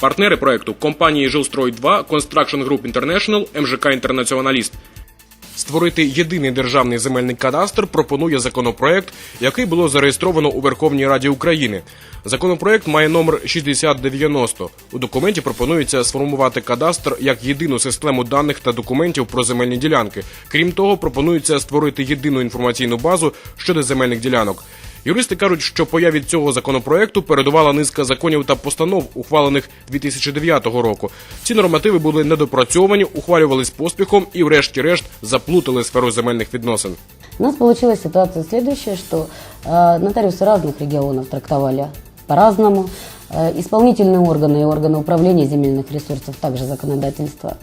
Партнери проекту компанії Жилстрой 2, Construction Group International, МЖК Інтернаціоналіст. Створити єдиний державний земельний кадастр пропонує законопроект, який було зареєстровано у Верховній Раді України. Законопроект має номер 6090. У документі пропонується сформувати кадастр як єдину систему даних та документів про земельні ділянки. Крім того, пропонується створити єдину інформаційну базу щодо земельних ділянок. Юристи кажуть, що появі цього законопроекту передувала низка законів та постанов, ухвалених 2009 року. Ці нормативи були недопрацьовані, ухвалювались поспіхом і, врешті-решт, заплутали сферу земельних відносин. У нас получилась ситуация следующая, что э, нотариусы разных регионов трактовали по-разному. Э, исполнительные органы и органы управления земельных ресурсов, также законодательство,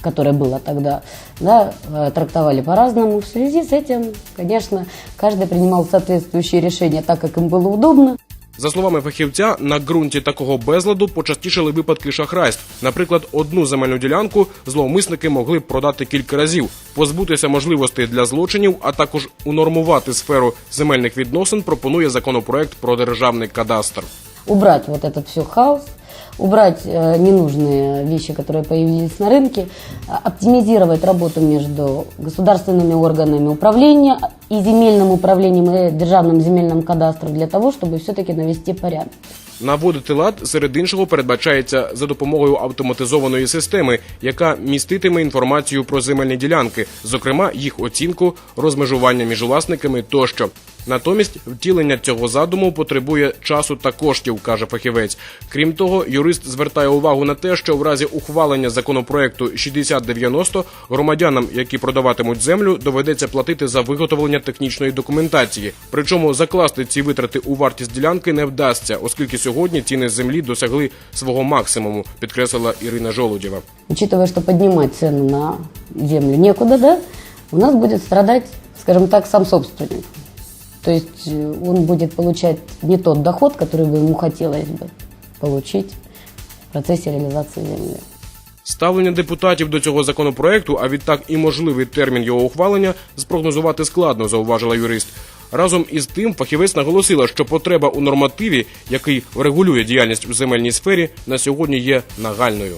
которое было тогда, да, э, трактовали по-разному. В связи с этим, конечно, каждый принимал соответствующие решения так, как им было удобно. За словами фахівця, на ґрунті такого безладу почастішали випадки шахрайств. Наприклад, одну земельну ділянку зловмисники могли б продати кілька разів, позбутися можливостей для злочинів, а також унормувати сферу земельних відносин. Пропонує законопроект про державний кадастр. убрать вот этот все хаос, убрать э, ненужные вещи, которые появились на рынке, а, оптимизировать работу между государственными органами управления и земельным управлением и державным земельным кадастром для того, чтобы все-таки навести порядок. Наводити лад серед іншого передбачається за допомогою автоматизованої системи, яка міститиме інформацію про земельні ділянки, зокрема їх оцінку, розмежування між власниками тощо. Натомість втілення цього задуму потребує часу та коштів, каже фахівець. Крім того, юрист звертає увагу на те, що в разі ухвалення законопроекту 6090 громадянам, які продаватимуть землю, доведеться платити за виготовлення технічної документації. Причому закласти ці витрати у вартість ділянки не вдасться, оскільки сьогодні ціни землі досягли свого максимуму, підкреслила Ірина Жолудєва. Учитывая, что поднимать цену на землю некуда, да, у нас будет страдать, скажем так, сам собственник. То есть э, он будет получать не тот доход, который бы ему хотелось бы получить в процессе реализации земли. Ставлення депутатів до цього законопроекту, а відтак і можливий термін його ухвалення, спрогнозувати складно, зауважила юрист. Разом із тим, фахівець наголосила, що потреба у нормативі, який регулює діяльність у земельній сфері, на сьогодні є нагальною.